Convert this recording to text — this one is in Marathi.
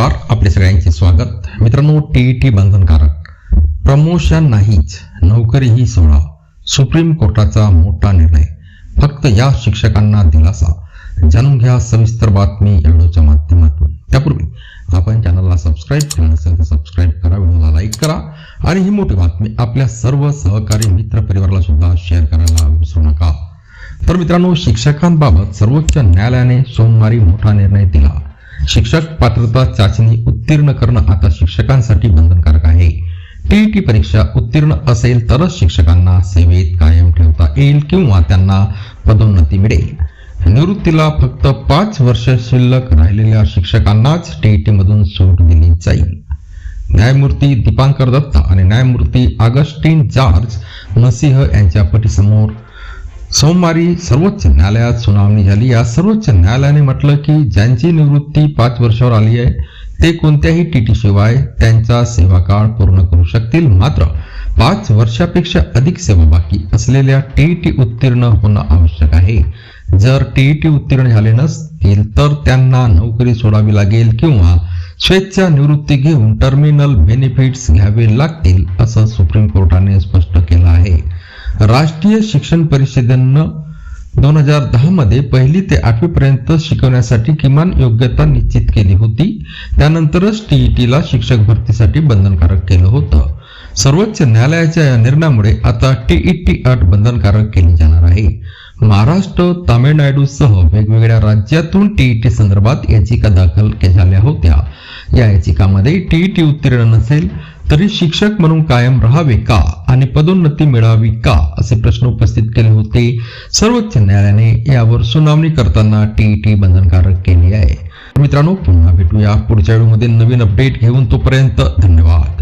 नमस्कार आपले सगळ्यांचे स्वागत. मित्रांनो टीईटी बंधनकारक. प्रमोशन नाहीच नोकरी ही सोडा. सुप्रीम कोर्टाचा मोठा निर्णय. फक्त या शिक्षकांना दिलासा. जाणून घ्या सविस्तर बातमी या व्हिडिओच्या माध्यमातून. त्यापूर्वी आपण चॅनलला सबस्क्राईब केलं नसेल तर सबस्क्राईब करा व्हिडिओला लाईक करा. आणि ही मोठी बातमी आपल्या सर्व सहकारी मित्र परिवाराला सुद्धा शेअर करायला विसरू नका. तर मित्रांनो शिक्षकांबाबत सर्वोच्च न्यायालयाने सोमवारी मोठा निर्णय दिला. शिक्षक पात्रता चाचणी उत्तीर्ण करणं आता शिक्षकांसाठी बंधनकारक आहे. टीईटी परीक्षा उत्तीर्ण असेल तरच शिक्षकांना सेवेत कायम ठेवता येईल किंवा त्यांना पदोन्नती मिळेल. निवृत्तीला फक्त पाच वर्ष शिल्लक राहिलेल्या शिक्षकांनाच टीईटी मधून सूट दिली जाईल. न्यायमूर्ती दीपांकर दत्ता आणि न्यायमूर्ती ऑगस्टिन जॉर्ज नसिंह यांच्या पटीसमोर सोमवारी सर्वोच्च न्यायालयात सुनावणी झाली. या सर्वोच्च न्यायालयाने म्हटलं की ज्यांची निवृत्ती पाच वर्षावर आली आहे ते कोणत्याही टीटी शिवाय त्यांचा सेवाकाळ पूर्ण करू शकतील. मात्र पाच वर्षापेक्षा अधिक सेवा बाकी असलेल्या टीईटी उत्तीर्ण होणं आवश्यक आहे. जर टीईटी उत्तीर्ण झाले नसतील तर त्यांना नोकरी सोडावी लागेल किंवा स्वेच्छा निवृत्ती घेऊन टर्मिनल बेनिफिट्स घ्यावे लागतील असं सुप्रीम कोर्टाने राष्ट्रीय शिक्षण परिषदेनं दोन हजार दहा मध्ये पहिली ते आठवी पर्यंत शिकवण्यासाठी किमान योग्यता निश्चित केली होती. त्यानंतरच टीईटीला शिक्षक भरतीसाठी बंधनकारक केलं होतं. सर्वोच्च न्यायालयाच्या या निर्णयामुळे आता टीईटी अट बंधनकारक केली जाणार आहे. महाराष्ट्र तामिळनाडूसह वेगवेगळ्या राज्यातून टीईटी संदर्भात याचिका दाखल के- झाल्या होत्या. या याचिकामध्ये टीईटी उत्तीर्ण नसेल तरी शिक्षक म्हणून कायम राहावे का? आणि पदोन्नती मिळावी का असे प्रश्न उपस्थित केले होते. सर्वोच्च न्यायालयाने यावर सुनावणी करताना टीईटी बंधनकारक केली आहे. मित्रांनो पुन्हा भेटूया पुढच्या व्हिडिओमध्ये नवीन अपडेट घेऊन तोपर्यंत धन्यवाद.